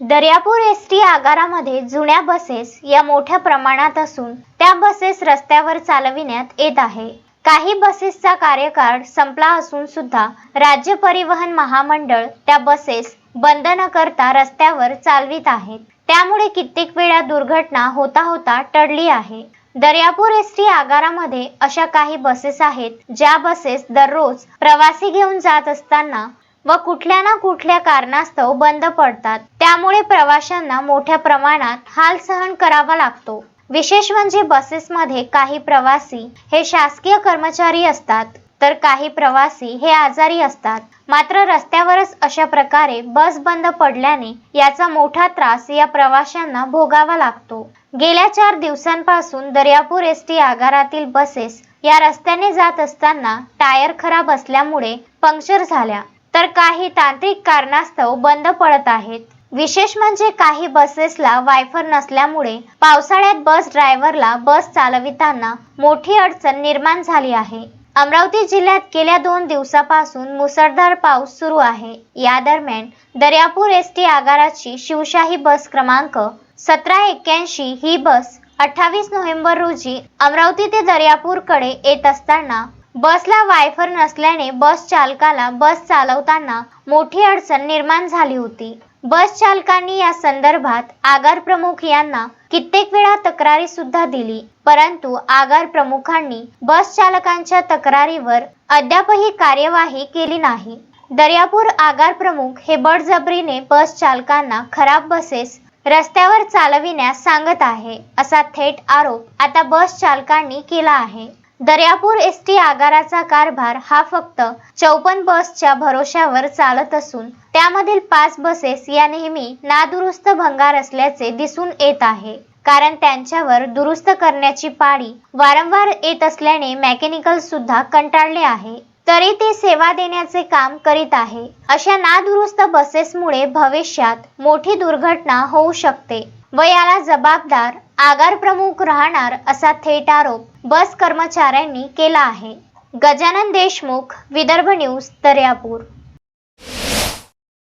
Daryapur S T आगारामध्ये जुन्या buses या मोठ्या प्रमाणात असून त्या बसेस रस्त्यावर चालविण्यात येत आहे. काही बसेसचा कार्यकाळ संपला असून सुद्धा राज्य परिवहन महामंडळ त्या बसेस बंद न करता रस्त्यावर चालवित आहेत. त्यामुळे कित्येक वेळा दुर्घटना होता होता टळली आहे. दर्यापूर एस टी आगारामध्ये अशा काही बसेस आहेत ज्या बसेस दररोज प्रवासी घेऊन जात असताना व कुठल्या ना कुठल्या कारणास्तव बंद पडतात. त्यामुळे प्रवाशांना मोठ्या प्रमाणात हाल सहन करावा लागतो. विशेष म्हणजे बसेसमध्ये काही प्रवासी हे शासकीय कर्मचारी असतात. तर काही प्रवासी हे आजारी असतात. मात्र रस्त्यावरच अशा प्रकारे बस बंद पडल्याने याचा मोठा त्रास या प्रवाशांना भोगावा लागतो. गेल्या चार दिवसांपासून दर्यापूर एस टी आगारातील बसेस या रस्त्याने जात असताना टायर खराब असल्यामुळे पंक्चर झाल्या. तर काही तांत्रिक कारणास्तव बंद पडत आहेत. विशेष म्हणजे काही बसेसला वायफर नसल्यामुळे पावसाळ्यात बस ड्रायव्हरला बस चालविताना मोठी अडचण निर्माण झाली आहे. अमरावती जिल्ह्यात गेल्या दोन दिवसापासून मुसळधार पाऊस सुरू आहे. या दरम्यान दर्यापूर एस टी आगाराची शिवशाही बस क्रमांक सतरा एक्क्याऐंशी ही बस अठ्ठावीस नोव्हेंबर रोजी अमरावती ते दर्यापूरकडे येत असताना बसला वायफर नसल्याने बस चालकाला बस चालवताना मोठी अडचण निर्माण झाली होती. बस चालकांनी या संदर्भात आगार प्रमुख यांना कित्येक वेळा तक्रारी सुद्धा दिली परंतु आगार प्रमुखांनी बस चालकांच्या तक्रारीवर अद्यापही कार्यवाही केली नाही. दर्यापूर आगार प्रमुख हे बळजबरीने बस चालकांना खराब बसेस रस्त्यावर चालविण्यास सांगत आहे असा थेट आरोप आता बस चालकांनी केला आहे. दर्यापूर एस टी आगाराचा कारभार हा फक्त चौपन्न बसच्या भरोश्यावर चालत असून त्यामधील पाच बसेस या नेहमी नादुरुस्त भंगार असल्याचे दिसून येत आहे. कारण त्यांच्यावर दुरुस्त करण्याची पाळी वारंवार येत असल्याने मेकॅनिकल सुद्धा कंटाळले आहे. तरी ते सेवा देण्याचे काम करीत आहे. अशा नादुरुस्त बसेसमुळे भविष्यात मोठी दुर्घटना होऊ शकते व याला जबाबदार आगार प्रमुख राहणार असा थेट आरोप बस कर्मचाऱ्यांनी केला आहे. गजानन देशमुख विदर्भ न्यूज दर्यापूर.